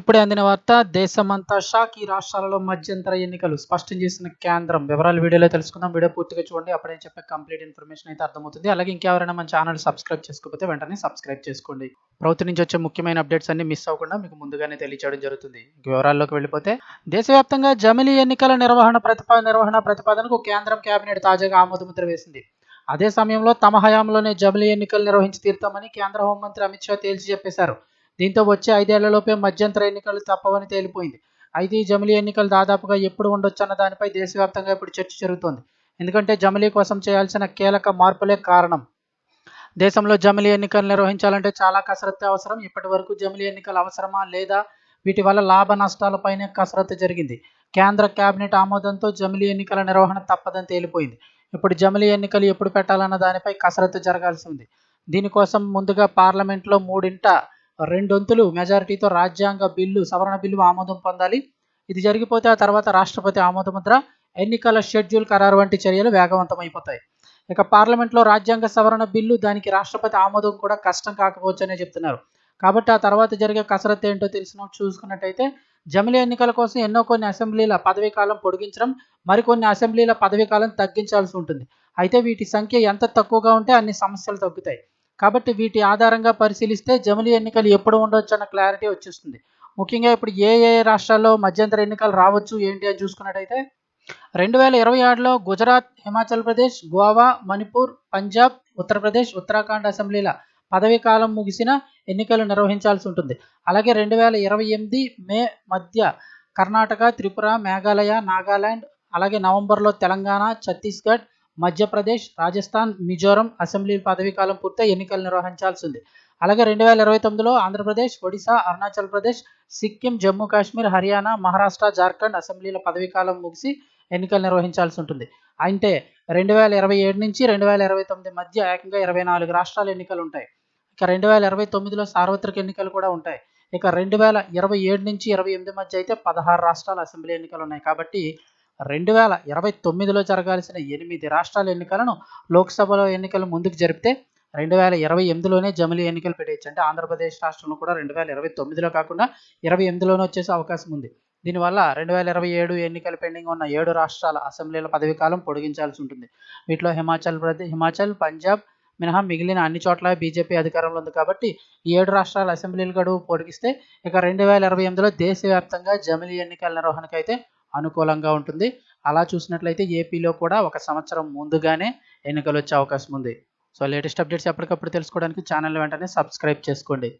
ఇప్పుడే అందిన వార్త దేశమంతా షాక్ ఈ రాష్ట్రాలలో మధ్యంతర ఎన్నికలు. స్పష్టం చేసిన కేంద్రం. వివరాలు వీడియోలో తెలుసుకుందాం. వీడియో పూర్తిగా చూడండి. అప్పుడే చెప్పే కంప్లీట్ ఇన్ఫర్మేషన్ అయితే అర్థమవుతుంది. అలాగే ఇంకెవరైనా మన ఛానల్ సబ్స్క్రైబ్ చేసుకోకపోతే వెంటనే సబ్స్క్రైబ్ చేసుకోండి. ప్రభుత్వం నుంచి వచ్చే ముఖ్యమైన అప్డేట్స్ అన్ని మిస్ అవ్వకుండా మీకు ముందుగానే తెలియచేయడం జరుగుతుంది. వివరాల్లోకి వెళ్ళిపోతే దేశవ్యాప్తంగా జమిలీ ఎన్నికల నిర్వహణ ప్రతిపా నిర్వహణ ప్రతిపాదనకు కేంద్రం కేబినెట్ తాజాగా ఆమోదముద్ర వేసింది. అదే సమయంలో తమ హయాంలోనే జమిలీ ఎన్నికలు నిర్వహించి తీరుతామని కేంద్ర హోంమంత్రి అమిత్ షా తేల్చి చెప్పేశారు. దీంతో వచ్చే ఐదేళ్ళలోపే మధ్యంతర ఎన్నికలు తప్పవని తేలిపోయింది. అయితే ఈ జమిలీ ఎన్నికలు దాదాపుగా ఎప్పుడు ఉండొచ్చన్న దానిపై దేశవ్యాప్తంగా ఇప్పుడు చర్చ జరుగుతోంది. ఎందుకంటే జమిలీ కోసం చేయాల్సిన కీలక మార్పులే కారణం. దేశంలో జమిలీ ఎన్నికలు నిర్వహించాలంటే చాలా కసరత్తు అవసరం. ఇప్పటి వరకు జమిలీ ఎన్నికలు అవసరమా లేదా? వీటి వల్ల లాభ నష్టాలపైనే కసరత్తు జరిగింది. కేంద్ర కేబినెట్ ఆమోదంతో జమిలీ ఎన్నికల నిర్వహణ తప్పదని తేలిపోయింది. ఇప్పుడు జమిలీ ఎన్నికలు ఎప్పుడు పెట్టాలన్న దానిపై కసరత్తు జరగాల్సి ఉంది. దీనికోసం ముందుగా పార్లమెంట్లో మూడింట రెండొంతులు మెజారిటీతో రాజ్యాంగ బిల్లు సవరణ బిల్లు ఆమోదం పొందాలి. ఇది జరిగిపోతే ఆ తర్వాత రాష్ట్రపతి ఆమోదముద్ర ఎన్నికల షెడ్యూల్ ఖరారు వంటి చర్యలు వేగవంతమైపోతాయి. ఇక పార్లమెంట్లో రాజ్యాంగ సవరణ బిల్లు దానికి రాష్ట్రపతి ఆమోదం కూడా కష్టం కాకపోవచ్చనే చెప్తున్నారు. కాబట్టి ఆ తర్వాత జరిగే కసరత్తు ఏంటో తెలిసిన చూసుకున్నట్టయితే జమిలీ ఎన్నికల కోసం ఎన్నో కొన్ని అసెంబ్లీల పదవీ కాలం పొడిగించడం మరికొన్ని అసెంబ్లీల పదవీ కాలం తగ్గించాల్సి ఉంటుంది. అయితే వీటి సంఖ్య ఎంత తక్కువగా ఉంటే అన్ని సమస్యలు తగ్గుతాయి. కాబట్టి వీటి ఆధారంగా పరిశీలిస్తే జమిలి ఎన్నికలు ఎప్పుడు ఉండొచ్చు అన్న క్లారిటీ వచ్చేస్తుంది. ముఖ్యంగా ఇప్పుడు ఏ ఏ రాష్ట్రాల్లో మధ్యంతర ఎన్నికలు రావచ్చు ఏంటి అని చూసుకున్నట్టయితే రెండు వేల ఇరవై ఆరులో గుజరాత్ హిమాచల్ ప్రదేశ్ గోవా మణిపూర్ పంజాబ్ ఉత్తరప్రదేశ్ ఉత్తరాఖండ్ అసెంబ్లీల పదవీ కాలం ముగిసిన ఎన్నికలు నిర్వహించాల్సి ఉంటుంది. అలాగే రెండు వేల ఇరవై ఎనిమిది మే మధ్య కర్ణాటక త్రిపుర మేఘాలయ నాగాలాండ్ అలాగే నవంబర్లో తెలంగాణ ఛత్తీస్గఢ్ మధ్యప్రదేశ్ రాజస్థాన్ మిజోరం అసెంబ్లీ పదవీ కాలం పూర్తయి ఎన్నికలు నిర్వహించాల్సి ఉంది అలాగే రెండు వేల ఇరవై తొమ్మిదిలో ఆంధ్రప్రదేశ్ ఒడిశా అరుణాచల్ ప్రదేశ్ సిక్కిం జమ్మూ కాశ్మీర్ హర్యానా మహారాష్ట్ర జార్ఖండ్ అసెంబ్లీల పదవీ కాలం ముగిసి ఎన్నికలు నిర్వహించాల్సి ఉంటుంది. అంటే రెండు వేల ఇరవై ఏడు నుంచి రెండు వేల ఇరవై తొమ్మిది మధ్య ఏకంగా ఇరవై నాలుగు రాష్ట్రాల ఎన్నికలు ఉంటాయి. ఇక రెండు వేల ఇరవై తొమ్మిదిలో సార్వత్రిక ఎన్నికలు కూడా ఉంటాయి. ఇక రెండు వేల ఇరవై ఏడు నుంచి ఇరవై ఎనిమిది మధ్య అయితే పదహారు రాష్ట్రాల అసెంబ్లీ ఎన్నికలు ఉన్నాయి. కాబట్టి రెండు వేల ఇరవై తొమ్మిదిలో జరగాల్సిన ఎనిమిది రాష్ట్రాల ఎన్నికలను లోక్సభలో ఎన్నికలు ముందుకు జరిపితే రెండు వేల ఇరవై ఎనిమిదిలోనే జమిలీ ఎన్నికలు పెట్టేయచ్చు. అంటే ఆంధ్రప్రదేశ్ రాష్ట్రంలో కూడా రెండు వేల ఇరవై తొమ్మిదిలో కాకుండా ఇరవై ఎనిమిదిలోనే వచ్చేసే అవకాశం ఉంది. దీనివల్ల రెండు వేల ఇరవై ఏడు ఎన్నికలు పెండింగ్ ఉన్న ఏడు రాష్ట్రాల అసెంబ్లీల పదవీ కాలం పొడిగించాల్సి ఉంటుంది. వీటిలో హిమాచల్ ప్రదేశ్ హిమాచల్ పంజాబ్ మినహా మిగిలిన అన్ని చోట్ల బీజేపీ అధికారంలో ఉంది కాబట్టి ఈ ఏడు రాష్ట్రాల అసెంబ్లీల గడువు పొడిగిస్తే ఇక రెండు వేల ఇరవై ఎనిమిదిలో దేశవ్యాప్తంగా జమిలీ ఎన్నికల నిర్వహణకైతే అనుకూలంగా ఉంటుంది. అలా చూసినట్లయితే ఏపీలో కూడా ఒక సంవత్సరం ముందుగానే ఎన్నికలు వచ్చే అవకాశం ఉంది. సో లేటెస్ట్ అప్డేట్స్ ఎప్పటికప్పుడు తెలుసుకోవడానికి ఛానల్ వెంటనే సబ్స్క్రైబ్ చేసుకోండి.